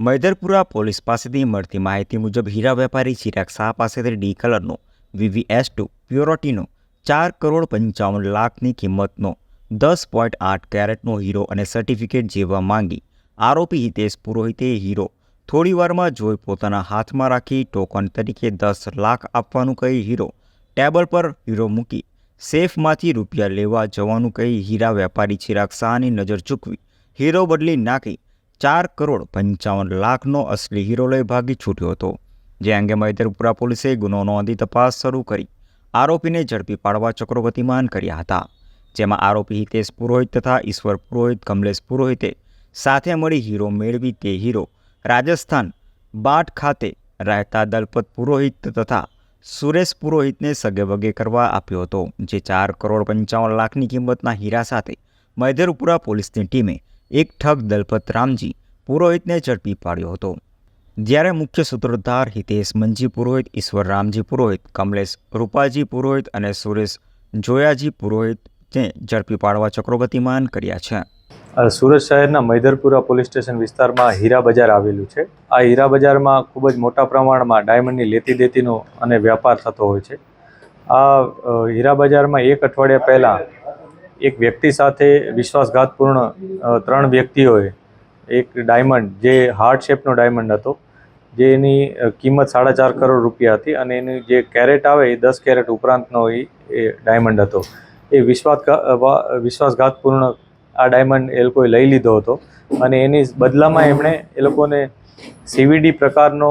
Maidarpura police પાસેથી મળતી માહિતી મુજબ હીરા વેપારી ચિરાગ શાહ પાસેથી ડી કલરનો વીવીએસ ટુ પ્યોરોટીનો ચાર કરોડ પંચાવન લાખની કિંમતનો દસ પોઈન્ટ આઠ કેરેટનો હીરો અને સર્ટિફિકેટ જેવા માંગી. આરોપી હિતેશ પુરોહિતે હીરો થોડીવારમાં જોઈ પોતાના હાથમાં રાખી ટોકન તરીકે દસ લાખ આપવાનું કહી હીરો ટેબલ પર હીરો મૂકી સેફમાંથી રૂપિયા લેવા જવાનું કહી હીરા વેપારી ચિરાગ શાહની નજર ચૂકવી. હીરો બદલી નાખી ચાર કરોડ પંચાવન લાખનો અસલી હીરો લઈ ભાગી છૂટ્યો હતો. જે અંગે મૈદરપુરા પોલીસે ગુનો નોંધી તપાસ શરૂ કરી. આરોપીને ઝડપી પાડવા ચક્રો ગતિમાન કર્યા હતા. જેમાં આરોપી હિતેશ પુરોહિત તથા ઈશ્વર પુરોહિત, કમલેશ પુરોહિતે સાથે મળી હીરો મેળવી તે હીરો રાજસ્થાન બાટ ખાતે રહેતા દલપત પુરોહિત તથા સુરેશ પુરોહિતને સગેવગે કરવા આપ્યો હતો, જે ચાર કરોડ પંચાવન લાખની કિંમતના હીરા સાથે મૈદરપુરા પોલીસની ટીમે એક ઠગ દલપત રામજી પુરોહિતને ઝડપી પાડ્યો હતો. જ્યારે મુખ્ય સૂત્રધાર હિતેશ મંજી પુરોહિત, ઈશ્વર રામજી પુરોહિત, કમલેશ રૂપાજી પુરોહિત અને સુરેશ જોયાજી પુરોહિતને ઝડપી પાડવા ચક્રોગતિમાન કર્યા છે. સુરત શહેરના મૈદરપુરા પોલીસ સ્ટેશન વિસ્તારમાં હીરા બજાર આવેલું છે. આ હીરા બજારમાં ખૂબ જ મોટા પ્રમાણમાં ડાયમંડની લેતી દેતીનો અને વ્યાપાર થતો હોય છે. આ હીરા બજારમાં એક અઠવાડિયા પહેલાં એક વ્યક્તિ સાથે વિશ્વાસઘાતપૂર્ણ ત્રણ વ્યક્તિઓએ એક ડાયમંડ જે હાર્ટ શેપનો ડાયમંડ હતો, જેની એની કિંમત સાડા ચાર કરોડ રૂપિયા હતી અને એની જે કેરેટ આવે એ દસ કેરેટ ઉપરાંતનો એ એ ડાયમંડ હતો. એ વિશ્વાસઘા વિશ્વાસઘાતપૂર્ણ આ ડાયમંડ એ લોકોએ લઈ લીધો હતો અને એની બદલામાં એમણે એ લોકોને સીવીડી પ્રકારનો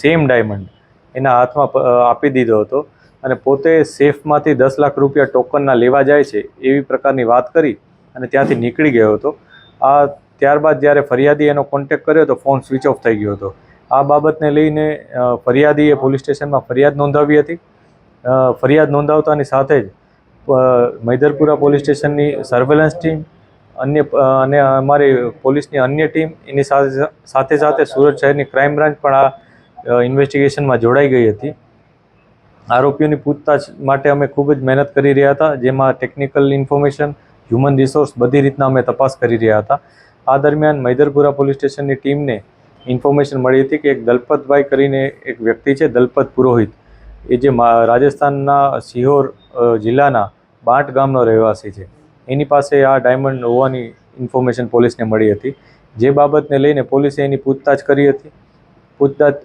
સેમ ડાયમંડ એના હાથમાં આપી દીધો હતો અને પોતે સેફમાંથી દસ લાખ રૂપિયા ટોકનના લેવા જાય છે એવી પ્રકારની વાત કરી અને ત્યાંથી નીકળી ગયો હતો. આ ત્યારબાદ જ્યારે ફરિયાદી એનો કોન્ટેક કર્યો તો ફોન સ્વિચ ઓફ થઈ ગયો હતો. આ બાબતને લઈને ફરિયાદીએ પોલીસ સ્ટેશનમાં ફરિયાદ નોંધાવી હતી. ફરિયાદ નોંધાવતાની સાથે જ મૈદરપુરા પોલીસ સ્ટેશનની સર્વેલન્સ ટીમ અન્ય અને અમારી પોલીસની અન્ય ટીમ એની સાથે સાથે સાથે સુરત શહેરની ક્રાઇમ બ્રાન્ચ પણ આ ઇન્વેસ્ટિગેશનમાં જોડાઈ ગઈ હતી. આરોપીઓની પૂછતાછ માટે અમે ખૂબ જ મહેનત કરી રહ્યા હતા, જેમાં ટેકનિકલ ઇન્ફોર્મેશન હ્યુમન રિસોર્સ બધી રીતના અમે તપાસ કરી રહ્યા હતા. આ દરમિયાન મૈદરપુરા પોલીસ સ્ટેશનની ટીમને ઇન્ફોર્મેશન મળી હતી કે એક દલપતભાઈ કરીને એક વ્યક્તિ છે, દલપત પુરોહિત. એ જે રાજસ્થાનના સિહોર જિલ્લાના બાંટ ગામનો રહેવાસી છે. એની પાસે આ ડાયમંડ હોવાની ઇન્ફોર્મેશન પોલીસને મળી હતી. જે બાબતને લઈને પોલીસે એની પૂછતાછ કરી હતી. પૂછતાછ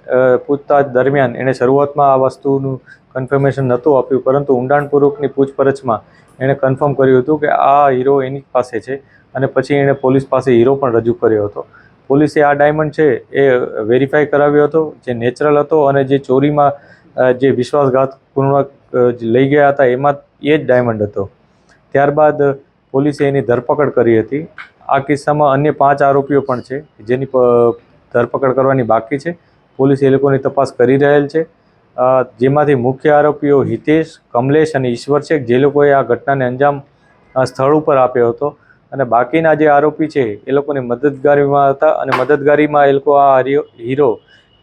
પૂછતાછ દરમિયાન એણે શરૂઆતમાં આ વસ્તુનું કન્ફર્મેશન નહોતું આપ્યું, પરંતુ ઊંડાણપૂર્વકની પૂછપરછમાં એણે કન્ફર્મ કર્યું હતું કે આ હીરો એની પાસે છે. અને પછી એણે પોલીસ પાસે હીરો પણ રજૂ કર્યો હતો. પોલીસે આ ડાયમંડ છે એ વેરીફાઈ કરાવ્યો હતો, જે નેચરલ હતો અને જે ચોરીમાં જે વિશ્વાસઘાતપૂર્વક લઈ ગયા હતા એમાં એ જ ડાયમંડ હતો. ત્યારબાદ પોલીસે એની ધરપકડ કરી હતી. આ કિસ્સામાં અન્ય પાંચ આરોપીઓ પણ છે, જેની ધરપકડ કરવાની બાકી છે. પોલીસ એ લોકોની તપાસ કરી રહેલ છે. જેમાંથી મુખ્ય આરોપીઓ હિતેશ, કમલેશ અને ઈશ્વર છે, જે લોકોએ આ ઘટનાને અંજામ સ્થળ ઉપર આપ્યો હતો. અને બાકીના જે આરોપી છે, એ લોકોની મદદગારીમાં હતા અને મદદગારીમાં એ લોકો આ હીરો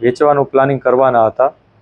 વેચવાનું પ્લાનિંગ કરવાના હતા.